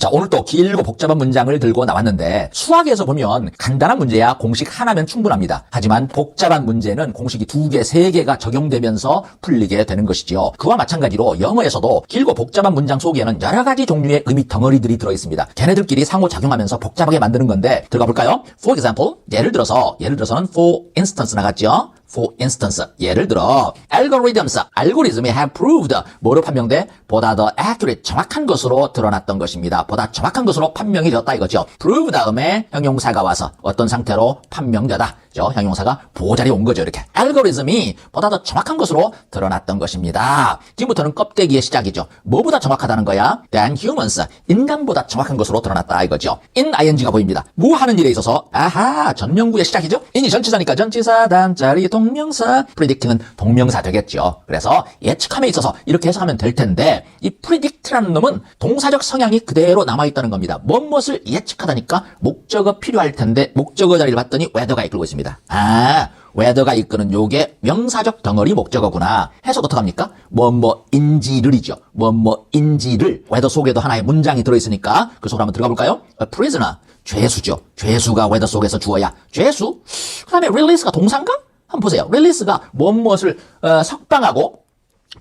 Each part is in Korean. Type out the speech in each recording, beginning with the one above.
자, 오늘 또 길고 복잡한 문장을 들고 나왔는데 수학에서 보면 간단한 문제야 공식 하나면 충분합니다. 하지만 복잡한 문제는 공식이 두 개, 세 개가 적용되면서 풀리게 되는 것이죠. 그와 마찬가지로 영어에서도 길고 복잡한 문장 속에는 여러 가지 종류의 의미 덩어리들이 들어 있습니다. 걔네들끼리 상호작용하면서 복잡하게 만드는 건데 들어가 볼까요? For example, 예를 들어서 예를 들어서는 for instance 나갔죠? For instance, 예를 들어 algorithms, 알고리즘이 have proved 뭐로 판명돼? 보다 더 accurate, 정확한 것으로 드러났던 것입니다. 보다 정확한 것으로 판명이 되었다 이거죠. prove 다음에 형용사가 와서 어떤 상태로 판명되다. 죠 형용사가 보호자리에 온 거죠. 이렇게 알고리즘이 보다 더 정확한 것으로 드러났던 것입니다. 지금부터는 껍데기의 시작이죠. 뭐보다 정확하다는 거야? than humans, 인간보다 정확한 것으로 드러났다 이거죠. in ing가 보입니다. 뭐 하는 일에 있어서 아하 전명구의 시작이죠. in이 전치사니까 전치사 다음자리 동명사 predict는 동명사 되겠죠. 그래서 예측함에 있어서 이렇게 해석하면 될 텐데 이 predict라는 놈은 동사적 성향이 그대로 남아있다는 겁니다. 무엇을 예측하다니까 목적어 필요할 텐데 목적어 자리를 봤더니 whether가 이끌고 있습니다. 아 whether가 이끄는 요게 명사적 덩어리 목적어구나. 해석 어떡합니까? 뭐뭐인지를이죠. 뭐뭐인지를 whether 속에도 하나의 문장이 들어있으니까 그 속으로 한번 들어가 볼까요? Prisoner 죄수죠. 죄수가 whether 속에서 주어야 죄수. 그 다음에 release가 동사인가? 한번 보세요. release가 무엇을 어, 석방하고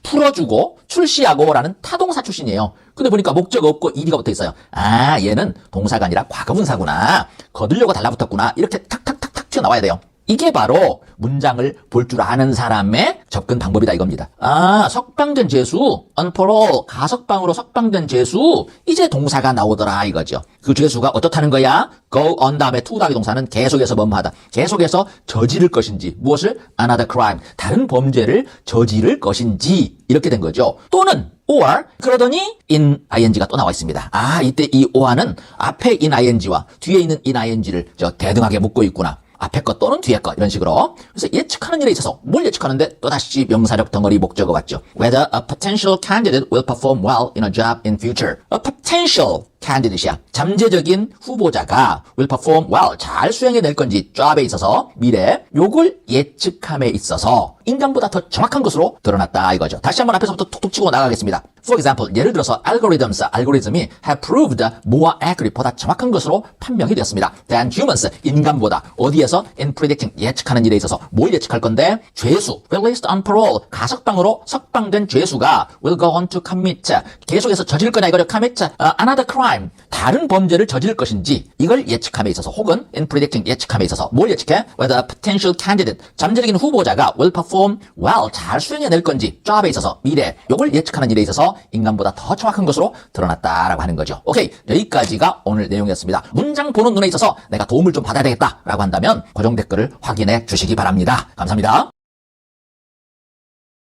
풀어주고 출시하고라는 타동사 출신이에요. 근데 보니까 목적 없고 ed가 붙어 있어요. 아 얘는 동사가 아니라 과거분사구나. 거들려고 달라붙었구나. 이렇게 튀어 나와야 돼요. 이게 바로 문장을 볼 줄 아는 사람의 접근 방법이다 이겁니다. 아, 석방된 죄수, unparole, 가석방으로 석방된 죄수, 이제 동사가 나오더라 이거죠. 그 죄수가 어떻다는 거야? go on 다음에 to 다기 동사는 계속해서 뭐뭐하다. 계속해서 저지를 것인지, 무엇을? another crime, 다른 범죄를 저지를 것인지, 이렇게 된 거죠. 또는 or 그러더니 in ing가 또 나와 있습니다. 아 이때 이 or는 앞에 in ing와 뒤에 있는 in ing를 저 대등하게 묶고 있구나. 앞에 것 또는 뒤에 것 이런 식으로 그래서 예측하는 일에 있어서 뭘 예측하는데 또다시 명사력 덩어리 목적어 같죠. Whether a potential candidate will perform well in a job in future. A potential candidate이야. 잠재적인 후보자가 will perform well 잘 수행해낼 건지 job에 있어서 미래 요걸 예측함에 있어서 인간보다 더 정확한 것으로 드러났다 이거죠. 다시 한번 앞에서부터 톡톡 치고 나가겠습니다. For example, 예를 들어서 algorithms, 알고리즘이 have proved more accurate, 보다 정확한 것으로 판명이 되었습니다. than humans, 인간보다 어디에서 in predicting, 예측하는 일에 있어서 뭘 예측할 건데 죄수, released on parole, 가석방으로 석방된 죄수가 will go on to commit, 계속해서 저지를 거냐 이거를 commit uh, another crime, 다른 범죄를 저지를 것인지 이걸 예측함에 있어서 혹은 in predicting, 예측함에 있어서 뭘 예측해? whether a potential candidate, 잠재적인 후보자가 will perform well, 잘 수행해낼 건지 job에 있어서 미래, 요걸 예측하는 일에 있어서 인간보다 더 정확한 것으로 드러났다라고 하는 거죠. 오케이. 여기까지가 오늘 내용이었습니다. 문장 보는 눈에 있어서 내가 도움을 좀 받아야 되겠다라고 한다면 고정 댓글을 확인해 주시기 바랍니다. 감사합니다.